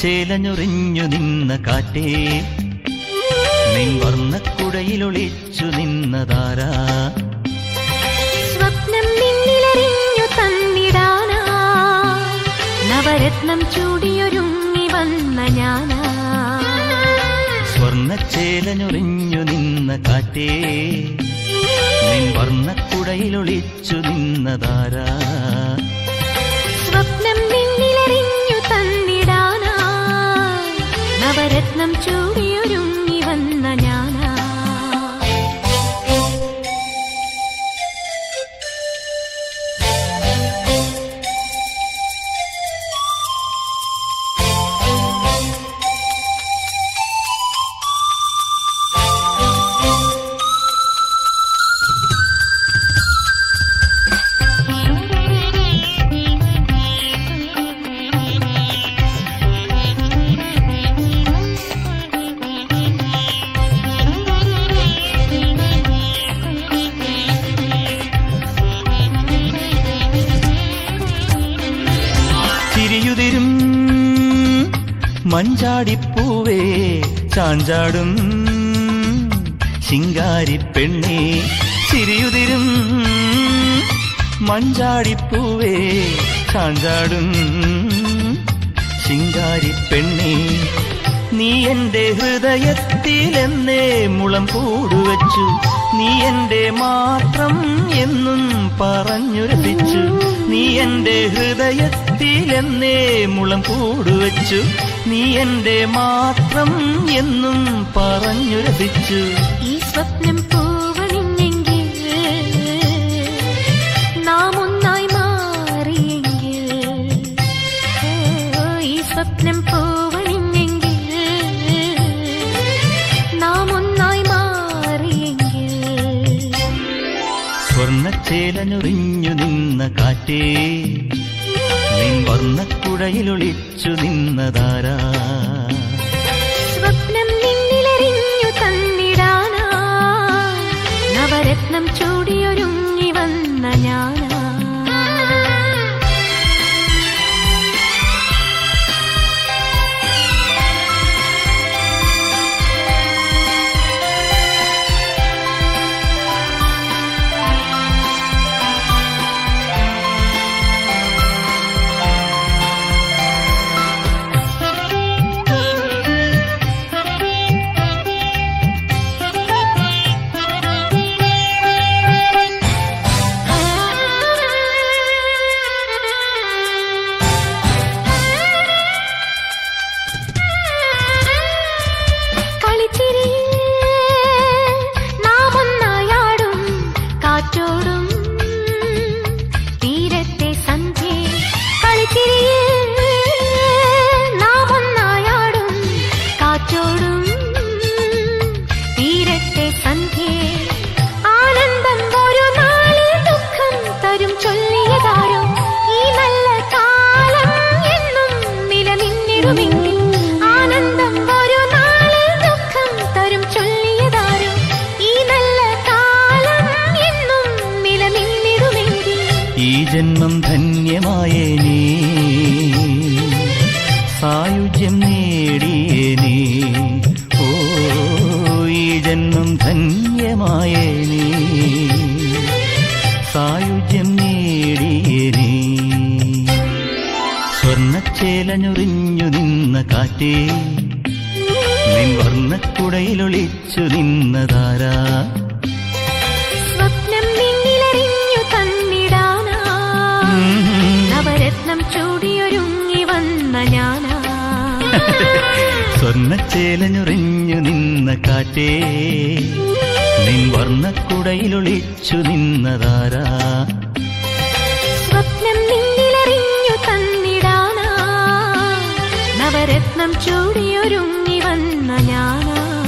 സ്വർണച്ചേലഞ്ഞുറിഞ്ഞു നിന്ന കാറ്റേ. നിൻ വർണക്കുടയിലൊളിച്ചു നിന്നതാരാ? സ്വപ്നം നിന്നിലറിഞ്ഞു തന്നിടാനാ. നവരത്നം ചൂടിയൊരുങ്ങി വന്ന ഞാനാ. സ്വർണച്ചേലഞ്ഞുറിഞ്ഞു നിന്ന കാറ്റേ. നിൻ വർണക്കുടയിലൊളിച്ചു നിന്നതാരാ? നവരത്നം ചൂടിയൊരുങ്ങി മഞ്ചാടിപ്പൂവേ ചാഞ്ചാടും. ശിങ്കാരിപ്പെണ്ണേ ചിരിയുതിരും. മഞ്ചാടിപ്പൂവേ ചാഞ്ചാടും. ശിങ്കാരിപ്പെണ്ണേ നീ എന്റെ ഹൃദയത്തിലെന്നേ മുളം കൂടുവച്ചു നീ എന്റെ മാത്രം എന്നും പറഞ്ഞുരസിച്ചു നീ എന്റെ ഹൃദയത്തിലെന്നേ മുളം കൂടുവച്ചു നീ എന്റെ മാത്രം എന്നും പറഞ്ഞു പറഞ്ഞുരസിച്ചു ഈ സ്വപ്നം പൂവണിഞ്ഞെങ്കിൽ നാം ഒന്നായി മാറിയെങ്കിൽ ഈ സ്വപ്നം പൂവണിഞ്ഞെങ്കിൽ നാം ഒന്നായി മാറിയെങ്കിൽ സ്വർണ സ്വർണച്ചേലനുറിഞ്ഞു വർണക്കുഴയിലൊളിച്ചു നിന്നതാരാ? സ്വപ്നം നിന്നിലറിഞ്ഞു തന്നിടാനാ? നവരത്നം ചൂടിയൊരുങ്ങി വന്ന ഞാനാ? ധന്യമായേ നീ. സായുജ്യം നേടിയേ നീ. ഓ ഈ ജന്മം ധന്യമായേ നീ. സായുജ്യം നേടിയേ നീ. സ്വർണച്ചേലഞ്ഞുറിഞ്ഞു നിന്ന കാറ്റേ. നിൻ വർണക്കുടയിലൊളിച്ചു നിന്നതാരാ? നവരത്നം ചൂടിയൊരുങ്ങി വന്ന ഞാനാ. സ്വർണച്ചേലഞ്ഞുറിഞ്ഞു നിന്ന കാറ്റേ നിൻ വർണക്കുടയിലൊളിച്ചു നിന്നതാരാ? സ്വപ്നം നിന്നിലറിഞ്ഞു തന്നിടാനാ. നവരത്നം ചൂടിയൊരുങ്ങി വന്ന ഞാനാ.